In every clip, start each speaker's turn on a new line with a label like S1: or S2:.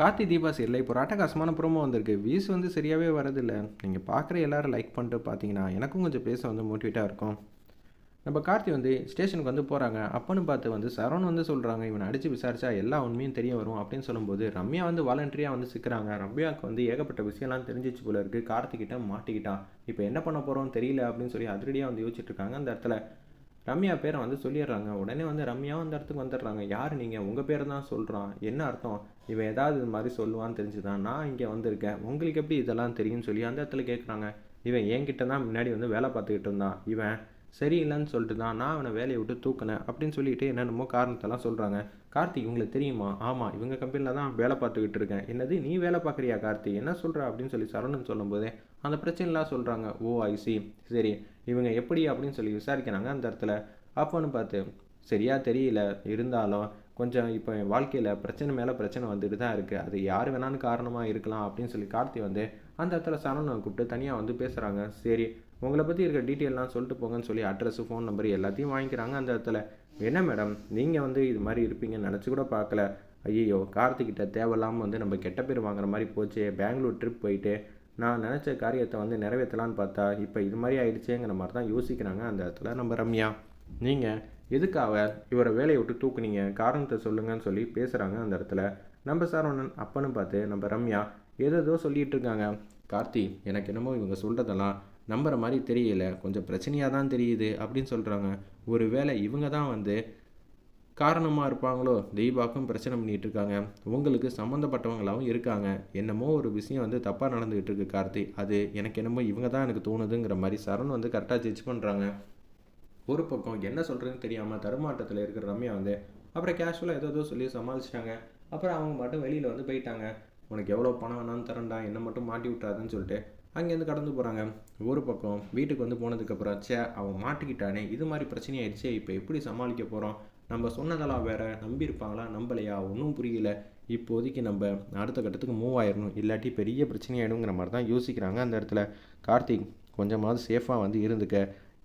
S1: கார்த்தி தீபா சீரில் இப்போ ஒரு அட்டகாசமான ப்ரோமோ வந்திருக்கு. வியூஸ் வந்து சரியாகவே வரதில்லை. நீங்கள் பார்க்குற எல்லோரும் லைக் பண்ணிட்டு பார்த்தீங்கன்னா எனக்கும் கொஞ்சம் பேச வந்து மோட்டிவேட்டாக இருக்கும். நம்ம கார்த்தி வந்து ஸ்டேஷனுக்கு வந்து போகிறாங்க அப்பன்னு பார்த்து வந்து சரவண் வந்து சொல்கிறாங்க இவனை அடித்து விசாரிச்சா எல்லா உண்மையும் தெரிய வரும் அப்படின்னு சொல்லும்போது ரம்யா வந்து வாலண்டரியாக வந்து சிக்கிறாங்க. ரம்யாவுக்கு வந்து ஏகப்பட்ட விஷயம்லாம் தெரிஞ்சிச்சு போல இருக்குது கார்த்திகிட்ட மாட்டிக்கிட்டான். இப்போ என்ன பண்ண போகிறோம் தெரியல அப்படின்னு சொல்லி அதிரடியாக வந்து யோசிச்சுட்டு இருக்காங்க. அந்த இடத்துல ரம்யா பேரை வந்து சொல்லிடுறாங்க. உடனே வந்து ரம்யாவும் அந்த இடத்துக்கு வந்துடுறாங்க. யார் நீங்கள் உங்கள் பேரை தான் சொல்கிறான் என்ன அர்த்தம்? இவன் ஏதாவது இது மாதிரி சொல்லுவான்னு தெரிஞ்சுதான் நான் இங்கே வந்திருக்கேன். உங்களுக்கு எப்படி இதெல்லாம் தெரியும்னு சொல்லி அந்த இடத்துல கேட்குறாங்க இவன் என்கிட்ட தான் முன்னாடி வந்து வேலை பார்த்துக்கிட்டு இருந்தான். இவன் சரியில்லைன்னு சொல்லிட்டு தான் நான் அவனை வேலையை விட்டு தூக்கினேன் அப்படின்னு சொல்லிட்டு என்னென்னமோ காரணத்தெல்லாம் சொல்கிறாங்க கார்த்திக் உங்களுக்கு தெரியுமா? ஆமாம் இவங்க கம்பெனியில் தான் வேலை பார்த்துக்கிட்டு இருக்கேன். என்னது நீ வேலை பார்க்குறியா கார்த்திக்? என்ன சொல்கிற அப்படின்னு சொல்லி சரவணன் சொல்லும்போதே அந்த பிரச்சனைலாம் சொல்கிறாங்க ஓ ஐசி சரி இவங்க எப்படி அப்படின்னு சொல்லி விசாரிக்கிறாங்க அந்த இடத்துல. அப்போன்னு பார்த்து சரியா தெரியல. இருந்தாலும் கொஞ்சம் இப்போ என் வாழ்க்கையில் பிரச்சனை மேலே பிரச்சனை வந்துட்டு தான் இருக்குது அது யார் வேணாலும் காரணமாக இருக்கலாம் அப்படின்னு சொல்லி கார்த்தி வந்து அந்த இடத்துல சரணனை கூப்பிட்டு தனியாக வந்து பேசுகிறாங்க சரி உங்களை பற்றி இருக்க டீட்டெயிலாம் சொல்லிட்டு போங்கன்னு சொல்லி அட்ரஸு ஃபோன் நம்பர் எல்லாத்தையும் வாங்கிக்கிறாங்க அந்த இடத்துல. என்ன மேடம் நீங்கள் வந்து இது மாதிரி இருப்பீங்கன்னு நினச்சி கூட பார்க்கல. ஐயோ கார்த்திகிட்ட தேவையில்லாமல் வந்து நம்ம கெட்ட பேர் வாங்குற மாதிரி போச்சு. பெங்களூர் ட்ரிப் போயிட்டு நான் நினச்ச காரியத்தை வந்து நிறைவேற்றலான்னு பார்த்தா இப்போ இது மாதிரி ஆயிடுச்சேங்கிற மாதிரி தான் யோசிக்கிறாங்க அந்த இடத்துல நம்ம ரம்யா. நீங்கள் எதுக்காக இவரை வேலையை விட்டு தூக்குனீங்க? காரணத்தை சொல்லுங்கன்னு சொல்லி பேசுகிறாங்க அந்த இடத்துல. நம்ம சரவணன் அப்பன்னு பார்த்து நம்ம ரம்யா ஏதோ சொல்லிகிட்டு இருக்காங்க. கார்த்தி எனக்கு என்னமோ இவங்க சொல்கிறதெல்லாம் நம்புகிற மாதிரி தெரியல கொஞ்சம் பிரச்சனையாக தான் தெரியுது அப்படின்னு சொல்கிறாங்க ஒரு வேளை இவங்க தான் வந்து காரணமாக இருப்பாங்களோ? தெய்வாக்கும் பிரச்சனை பண்ணிகிட்டு இருக்காங்க. உங்களுக்கு சம்மந்தப்பட்டவங்களாகவும் இருக்காங்க. என்னமோ ஒரு விஷயம் வந்து தப்பாக நடந்துகிட்டு இருக்கு கார்த்தி. அது எனக்கு என்னமோ இவங்க தான் எனக்கு தோணுதுங்கிற மாதிரி சரண் வந்து கரெக்டாக ஜட்ஜ் பண்ணுறாங்க ஒரு பக்கம் என்ன சொல்கிறதுன்னு தெரியாமல் தருமாட்டத்தில் இருக்கிற ரம்யா வந்து அப்புறம் கேஷுவலாக ஏதோ ஏதோ சொல்லி சமாளிச்சிட்டாங்க. அப்புறம் அவங்க மட்டும் வெளியில் வந்து போயிட்டாங்க. உனக்கு எவ்வளோ பணம் வேணாலும் தரண்டா என்னை மட்டும் மாட்டி விட்றாதுன்னு சொல்லிட்டு அங்கேருந்து கடந்து போகிறாங்க ஒரு பக்கம் வீட்டுக்கு வந்து போனதுக்கப்புறம் சே அவன் மாட்டிக்கிட்டானே இது மாதிரி பிரச்சனை பிரச்சனையாயிடுச்சே இப்போ எப்படி சமாளிக்க போகிறோம் நம்ம சொன்னதெல்லாம் வேற நம்பியிருப்பாங்களா நம்பலையா? ஒன்றும் புரியல. இப்போதைக்கு நம்ம அடுத்த கட்டத்துக்கு மூவ் ஆயிடணும் இல்லாட்டி பெரிய பிரச்சனையாயிடுங்கிற மாதிரி தான் யோசிக்கிறாங்க அந்த இடத்துல. கார்த்திக் கொஞ்சமாவது சேஃபாக வந்து இருந்துக்க.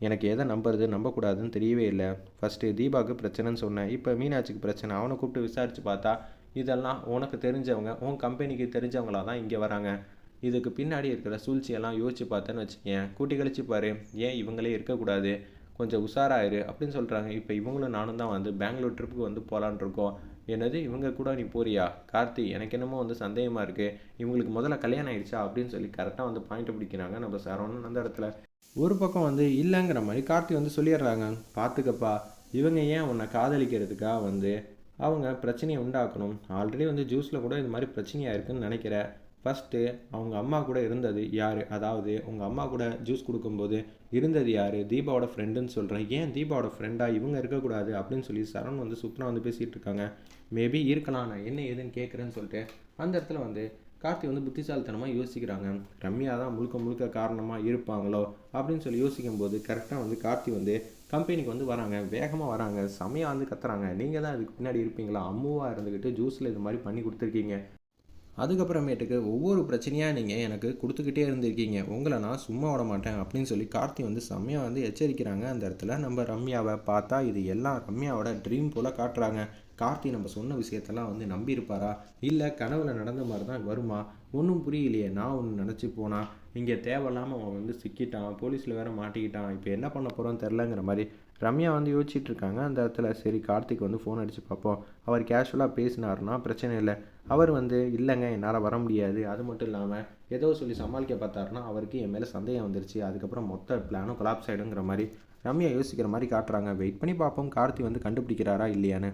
S1: எனக்கு எதை நம்புறது நம்பக்கூடாதுன்னு தெரியவே இல்லை. ஃபஸ்ட்டு தீபாவுக்கு பிரச்சனைன்னு சொன்னேன். இப்போ மீனாட்சிக்கு பிரச்சனை. அவனை கூப்பிட்டு விசாரித்து பார்த்தா இதெல்லாம் உனக்கு தெரிஞ்சவங்க உன் கம்பெனிக்கு தெரிஞ்சவங்களா தான் இங்கே வராங்க. இதுக்கு பின்னாடி இருக்கிற சூழ்ச்சியெல்லாம் யோசிச்சு பார்த்தேன்னு வச்சுக்கேன் கூட்டி கழிச்சு பாரு ஏன் இவங்களே இருக்கக்கூடாது? கொஞ்சம் உஷாராயிரு அப்படின்னு சொல்கிறாங்க இப்போ இவங்களும் நானும் தான் வந்து பெங்களூர் ட்ரிப்புக்கு வந்து போகலான் இருக்கோம். என்னது இவங்க கூட நீ போறியா? கார்த்தி எனக்கு என்னமோ வந்து சந்தேகமாக இருக்குது இவங்களுக்கு முதல்ல கல்யாணம் ஆயிடுச்சா? அப்படின்னு சொல்லி கரெக்டாக வந்து பாயிண்ட் பிடிக்கிறாங்க நம்ம சரவணன் அந்த இடத்துல. ஒரு பக்கம் வந்து இல்லைங்கிற மாதிரி கார்த்தி வந்து சொல்லிடுறாங்க. பார்த்துக்கப்பா இவங்க ஏன் உன்னை காதலிக்கிறதுக்காக வந்து? அவங்க பிரச்சனையை உண்டாக்கணும். ஆல்ரெடி வந்து ஜூஸில் கூட இது மாதிரி பிரச்சனையாக இருக்குன்னு நினைக்கிறேன் ஃபஸ்ட்டு அவங்க அம்மா கூட இருந்தது யார்? அதாவது உங்கள் அம்மா கூட ஜூஸ் கொடுக்கும்போது இருந்தது யார்? தீபாவோட ஃப்ரெண்டுன்னு சொல்கிறேன் ஏன் தீபாவோட ஃப்ரெண்டாக இவங்க இருக்கக்கூடாது அப்படின்னு சொல்லி சரண் வந்து சுப்னா வந்து பேசிகிட்டு இருக்காங்க. மேபி இருக்கலாம் நான் என்ன ஏதுன்னு கேட்குறேன்னு சொல்லிட்டு அந்த இடத்துல வந்து கார்த்தி வந்து புத்திசாலித்தனமாக யோசிக்கிறாங்க. ரம்யா தான் முழுக்க முழுக்க காரணமாக இருப்பாங்களோ அப்படின்னு சொல்லி யோசிக்கும் போது கரெக்டாக வந்து கார்த்தி வந்து கம்பெனிக்கு வந்து வராங்க. வேகமாக வராங்க. செமையாக வந்து கத்துறாங்க. நீங்கள் தான் இதுக்கு பின்னாடி இருப்பீங்களா? அம்முவாக இருந்துக்கிட்டு ஜூஸில் இது மாதிரி பண்ணி கொடுத்துருக்கீங்க. அதுக்கப்புறமேட்டுக்கு ஒவ்வொரு பிரச்சனையாக நீங்கள் எனக்கு கொடுத்துக்கிட்டே இருந்திருக்கீங்க. உங்களை நான் சும்மா விட மாட்டேன் அப்படின்னு சொல்லி கார்த்தி வந்து செம்மையாக வந்து எச்சரிக்கிறாங்க அந்த இடத்துல. நம்ம ரம்யாவை பார்த்தா இது எல்லாம் ரம்யாவோட ட்ரீம் போல் காட்டுறாங்க. கார்த்தி நம்ம சொன்ன விஷயத்தெல்லாம் வந்து நம்பியிருப்பாரா? இல்லை கனவுல நடந்த மாதிரி தான் வருமா? ஒன்றும் புரியலையே. நான் ஒன்று நினச்சி போனால் இங்கே தேவையில்லாமல் அவன் வந்து சிக்கிட்டான். போலீஸில் வேற மாட்டிக்கிட்டான். இப்போ என்ன பண்ண போகிறோன்னு தெரிலங்கிற மாதிரி ரம்யா வந்து யோசிச்சுட்டு இருக்காங்க அந்த இடத்துல சரி கார்த்திக் வந்து ஃபோன் அடித்து பார்ப்போம். அவர் கேஷுவலாக பேசினாருன்னா பிரச்சனை இல்லை. அவர் வந்து இல்லைங்க என்னால் வர முடியாது. அது மட்டும் இல்லாமல் ஏதோ சொல்லி சமாளிக்க பார்த்தாருன்னா அவருக்கு என் மேலே சந்தேகம் வந்துருச்சு. அதுக்கப்புறம் மொத்த பிளானும் கொலாப்ஸ் ஆகிடுங்கிற மாதிரி ரம்யா யோசிக்கிற மாதிரி காட்டுறாங்க. வெயிட் பண்ணி பார்ப்போம். கார்த்தி வந்து கண்டுபிடிக்கிறாரா இல்லையான்னு.